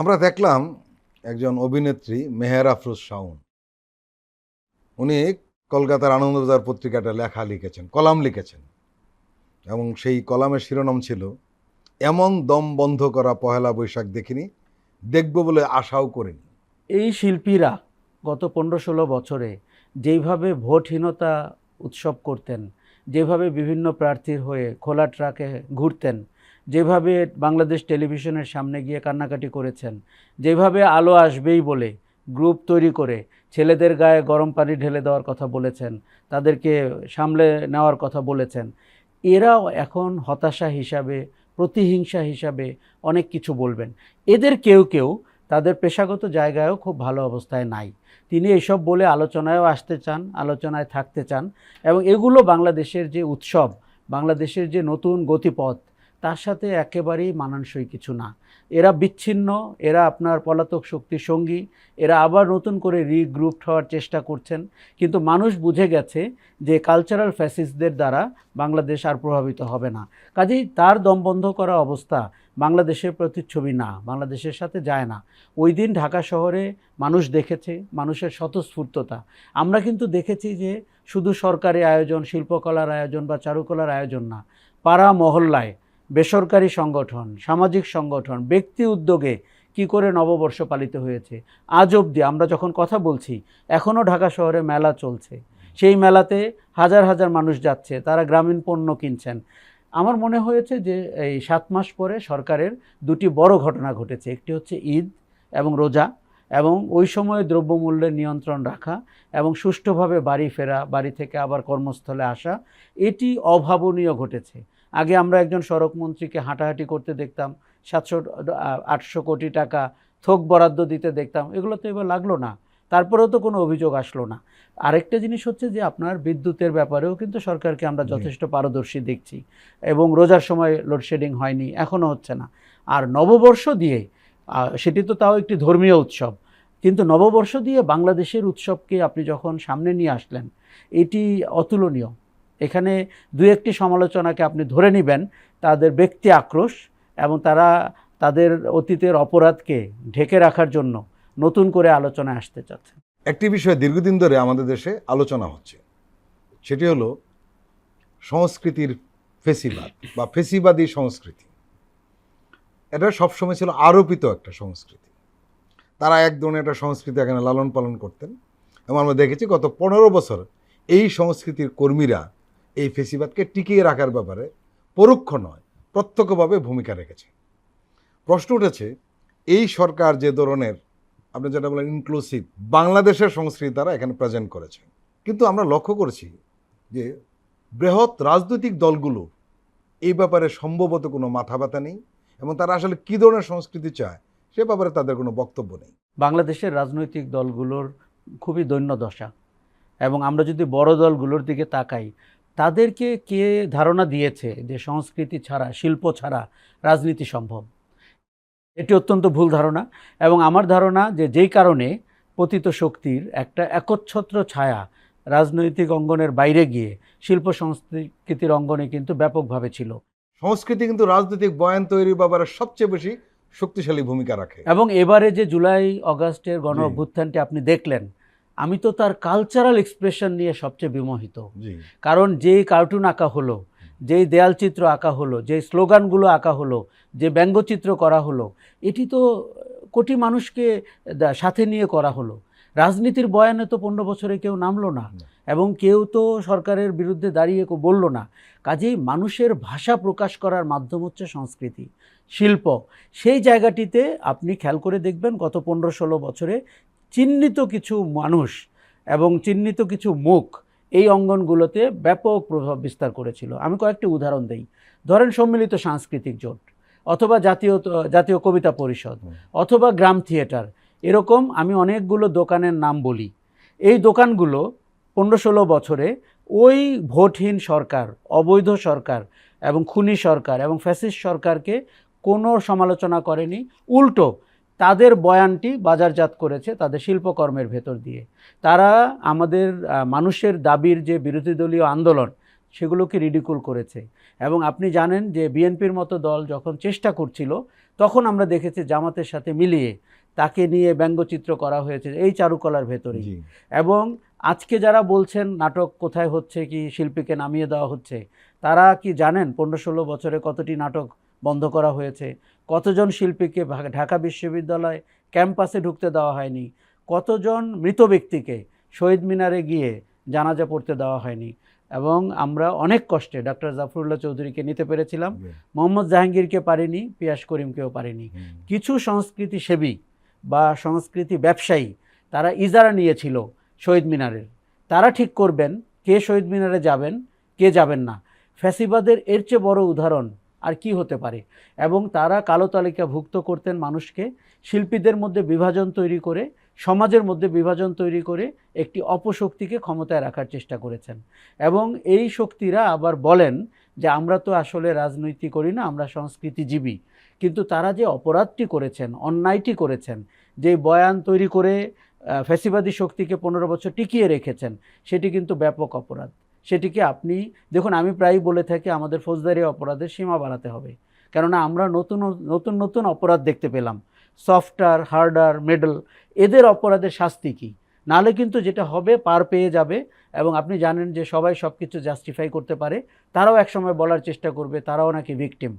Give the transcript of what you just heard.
আমরা দেখলাম একজন অভিনেত্রী, মেহের আফরোজ শাওন। উনি কলকাতার আনন্দবাজার পত্রিকাটা লেখা লিখেছেন, কলাম লিখেছেন। এবং সেই কলামের শিরোনাম ছিল, এমন দম বন্ধ করা পহেলা বৈশাখ দেখিনি, দেখব বলে আশাও করিনি। এই শিল্পীরা গত পনেরো ষোলো বছরে যেইভাবে ভোটহীনতা উৎসব করতেন, যেভাবে বিভিন্ন প্রার্থীর হয়ে খোলা ট্রাকে ঘুরতেন যেভাবে বাংলাদেশ টেলিভিশনের সামনে গিয়ে কান্নাকাটি করেছেন, যেভাবে আলো আসবেই বলে গ্রুপ তৈরি করে ছেলেদের গায়ে গরম পানি ঢেলে দেওয়ার কথা বলেছেন, তাদেরকে সামলে নেওয়ার কথা বলেছেন, এরাও এখন হতাশা হিসাবে, প্রতিহিংসা হিসাবে অনেক কিছু বলবেন। এদের কেউ কেউ তাদের পেশাগত জায়গায়ও খুব ভালো অবস্থায় নাই। তিনি এসব বলে আলোচনায়ও আসতে চান, আলোচনায় থাকতে চান এবং এগুলো বাংলাদেশের যে উৎসব, বাংলাদেশের যে নতুন গতিপথ তার সাথে একেবারেই মানানসই কিছু না। এরা বিচ্ছিন্ন, এরা আপনার পলাতক শক্তির সঙ্গী, এরা আবার নতুন করে রিগ্রুপ হওয়ার চেষ্টা করছেন। কিন্তু মানুষ বুঝে গেছে যে কালচারাল ফ্যাসিসদের দ্বারা বাংলাদেশ আর প্রভাবিত হবে না। কাজেই তার দমবন্ধ করা অবস্থা বাংলাদেশের প্রতিচ্ছবি না, বাংলাদেশের সাথে যায় না। ওই দিন ঢাকা শহরে মানুষ দেখেছে, মানুষের স্বতঃস্ফূর্ততা। আমরা কিন্তু দেখেছি যে শুধু সরকারি আয়োজন, শিল্পকলার আয়োজন বা চারুকলার আয়োজন না, পাড়া মহল্লায় বেসরকারি সংগঠন, সামাজিক সংগঠন, ব্যক্তি উদ্যোগে কি করে নববর্ষ পালিত হয়েছে? আজ অবধি আমরা যখন কথা বলছি এখনও ঢাকা শহরে মেলা চলছে। সেই মেলাতে হাজার হাজার মানুষ যাচ্ছে, তারা গ্রামীণ পণ্য কিনছেন। আমার মনে হয়েছে যে এই সাত মাস পরে সরকারের দুটি বড় ঘটনা ঘটেছে। একটি হচ্ছে ঈদ এবং রোজা এবং ওই সময়ে দ্রব্যমূল্যের নিয়ন্ত্রণ রাখা এবং সুষ্ঠুভাবে বাড়ি ফেরা, বাড়ি থেকে আবার কর্মস্থলে আসা, এটি অভাবনীয় ঘটেছে। আগে আমরা একজন সড়ক মন্ত্রীকে হাঁটাহাঁটি করতে দেখতাম সাতশো আটশো কোটি টাকা থোক বরাদ্দ দিতে দেখতাম এগুলো তো এবার লাগল না। তারপরেও তো কোনো অভিযোগ আসলো না। আরেকটা জিনিস হচ্ছে যে আপনার বিদ্যুতের ব্যাপারেও কিন্তু সরকারকে আমরা যথেষ্ট পারদর্শী দেখছি এবং রোজার সময় লোডশেডিং হয়নি এখনও হচ্ছে না। আর নববর্ষ দিয়ে সেটি তো তাও একটি ধর্মীয় উৎসব কিন্তু নববর্ষ দিয়ে বাংলাদেশের উৎসবকে আপনি যখন সামনে নিয়ে আসলেন এটি অতুলনীয়। এখানে দু একটি সমালোচনাকে আপনি ধরে নেবেন, তাদের ব্যক্তি আক্রোশ এবং তারা তাদের অতীতের অপরাধকে ঢেকে রাখার জন্য নতুন করে আলোচনায় আসতে চাচ্ছে। একটি বিষয় দীর্ঘদিন ধরে আমাদের দেশে আলোচনা হচ্ছে, সেটি হলো সংস্কৃতির ফেসিবাদ বা ফেসিবাদী সংস্কৃতি। এটা সবসময় ছিল আরোপিত একটা সংস্কৃতি। তারা এক ধরনের একটা সংস্কৃতি এখানে লালন পালন করতেন এবং আমরা দেখেছি গত পনেরো বছর এই সংস্কৃতির কর্মীরা এই ফেসিবাদকে টিকিয়ে রাখার ব্যাপারে পরোক্ষ নয়, প্রত্যক্ষভাবে ভূমিকা রেখেছে। প্রশ্ন উঠেছে, এই সরকার যে ধরনের আপনি যেটা বলেন ইনক্লুসিভ বাংলাদেশের সংস্কৃতি তারা এখানে প্রেজেন্ট করেছে। কিন্তু আমরা লক্ষ্য করেছি যে বৃহৎ রাজনৈতিক দলগুলো এই ব্যাপারে সম্ভবত কোনো মাথা ব্যথা নেই এবং তারা আসলে কী ধরনের সংস্কৃতি চায় সে ব্যাপারে তাদের কোনো বক্তব্য নেই। বাংলাদেশের রাজনৈতিক দলগুলোর খুবই দৈন্য দশা এবং আমরা যদি বড় দলগুলোর দিকে তাকাই তাদেরকে কে ধারণা দিয়েছে যে সংস্কৃতি ছাড়া শিল্প ছাড়া রাজনীতি সম্ভব? এটি অত্যন্ত ভুল ধারণা এবং আমার ধারণা যে যেই কারণে পতিত শক্তির একটা একচ্ছত্র ছায়া রাজনৈতিক অঙ্গনের বাইরে গিয়ে শিল্প সংস্কৃতির অঙ্গনে কিন্তু ব্যাপকভাবে ছিল। সংস্কৃতি কিন্তু রাজনৈতিক বয়ান তৈরি ব্যাপারে সবচেয়ে বেশি শক্তিশালী ভূমিকা রাখে। এবং এবারে যে জুলাই অগাস্টের গণ। অভ্যুত্থানটি আপনি দেখলেন আমি তো তার কালচারাল এক্সপ্রেশন নিয়ে সবচেয়ে বিমোহিত। কারণ যেই কার্টুন আঁকা হলো যেই দেয়ালচিত্র আঁকা হলো যেই স্লোগানগুলো আঁকা হলো যে ব্যঙ্গচিত্র করা হলো এটি তো কোটি মানুষকে সাথে নিয়ে করা হলো। রাজনীতির বয়ানে তো পনেরো বছরে কেউ নামলো না। এবং কেউ তো সরকারের বিরুদ্ধে দাঁড়িয়ে বলল না। কাজেই মানুষের ভাষা প্রকাশ করার মাধ্যম হচ্ছে সংস্কৃতি শিল্প। সেই জায়গাটিতে আপনি খেয়াল করে দেখবেন গত পনেরো ষোলো বছরে চিহ্নিত কিছু মানুষ এবং চিহ্নিত কিছু মুখ এই অঙ্গনগুলোতে ব্যাপক প্রভাব বিস্তার করেছিল। আমি কয়েকটি উদাহরণ দেই। ধরেন সম্মিলিত সাংস্কৃতিক জোট অথবা জাতীয় জাতীয় কবিতা পরিষদ অথবা গ্রাম থিয়েটার। এরকম আমি অনেকগুলো দোকানের নাম বলি। এই দোকানগুলো পনেরো ষোলো বছরে ওই ভোটহীন সরকার অবৈধ সরকার এবং খুনি সরকার এবং ফ্যাসিস্ট সরকারকে কোনো সমালোচনা করেনি। উল্টো তাদের বয়ানটি বাজারজাত করেছে তাদের শিল্পকর্মের ভেতর দিয়ে। তারা আমাদের মানুষের দাবির যে বিরোধী দলীয় আন্দোলন সেগুলোকে রিডিকুল করেছে। এবং আপনি জানেন যে বিএনপির মতো দল যখন চেষ্টা করছিল তখন আমরা দেখেছি জামাতের সাথে মিলিয়ে তাকে নিয়ে ব্যঙ্গচিত্র করা হয়েছে এই চারুকলার ভেতরেই। এবং আজকে যারা বলছেন নাটক কোথায় হচ্ছে কি শিল্পীকে নামিয়ে দেওয়া হচ্ছে তারা কি জানেন পনেরো ষোলো বছরে কতটি নাটক বন্ধ করা হয়েছে। কতজন শিল্পীকে ঢাকা বিশ্ববিদ্যালয় ক্যাম্পাসে ঢুকতে দেওয়া হয়নি? কতজন মৃত ব্যক্তিকে শহীদ মিনারে গিয়ে জানাজা পড়তে দেওয়া হয়নি? এবং আমরা অনেক কষ্টে ডক্টর জাফরুল্লাহ চৌধুরীকে নিতে পেরেছিলাম। মোহাম্মদ জাহাঙ্গীরকে পারিনি পিয়াস করিমকেও পারিনি। কিছু সংস্কৃতি সেবী বা সংস্কৃতি ব্যবসায়ী তারা ইজারা নিয়েছিল শহীদ মিনারের। তারা ঠিক করবেন কে শহীদ মিনারে যাবেন কে যাবেন না। ফ্যাসিবাদের এর চেয়ে বড় উদাহরণ আর কি হতে পারে। এবং তারা কালো তালিকাভুক্ত করতেন মানুষকে, শিল্পীদের মধ্যে বিভাজন তৈরি করে, সমাজের মধ্যে বিভাজন তৈরি করে একটি অপশক্তিকে ক্ষমতায় রাখার চেষ্টা করেছেন। এবং এই শক্তিরা আবার বলেন যে, আমরা তো আসলে রাজনীতি করি না, আমরা সংস্কৃতিজীবী। কিন্তু তারা যে অপরাধটি করেছেন, অন্যায়টি করেছেন, যে বয়ান তৈরি করে ফ্যাসিবাদী শক্তিকে পনেরো বছর টিকিয়ে রেখেছেন, সেটি কিন্তু ব্যাপক অপরাধ। সেটিকে আপনি, দেখুন, আমি প্রায়ই বলে থাকি আমাদের ফৌজদারি অপরাধের সীমা বাড়াতে হবে। কেননা আমরা নতুন নতুন নতুন অপরাধ দেখতে পেলাম। সফটার হার্ডার মেডেল, এদের অপরাধের শাস্তি কী? নাহলে কিন্তু যেটা হবে, পার পেয়ে যাবে এবং আপনি জানেন যে সবাই সব কিছু জাস্টিফাই করতে পারে। তারাও একসময় বলার চেষ্টা করবে, তারাও নাকি ভিকটিম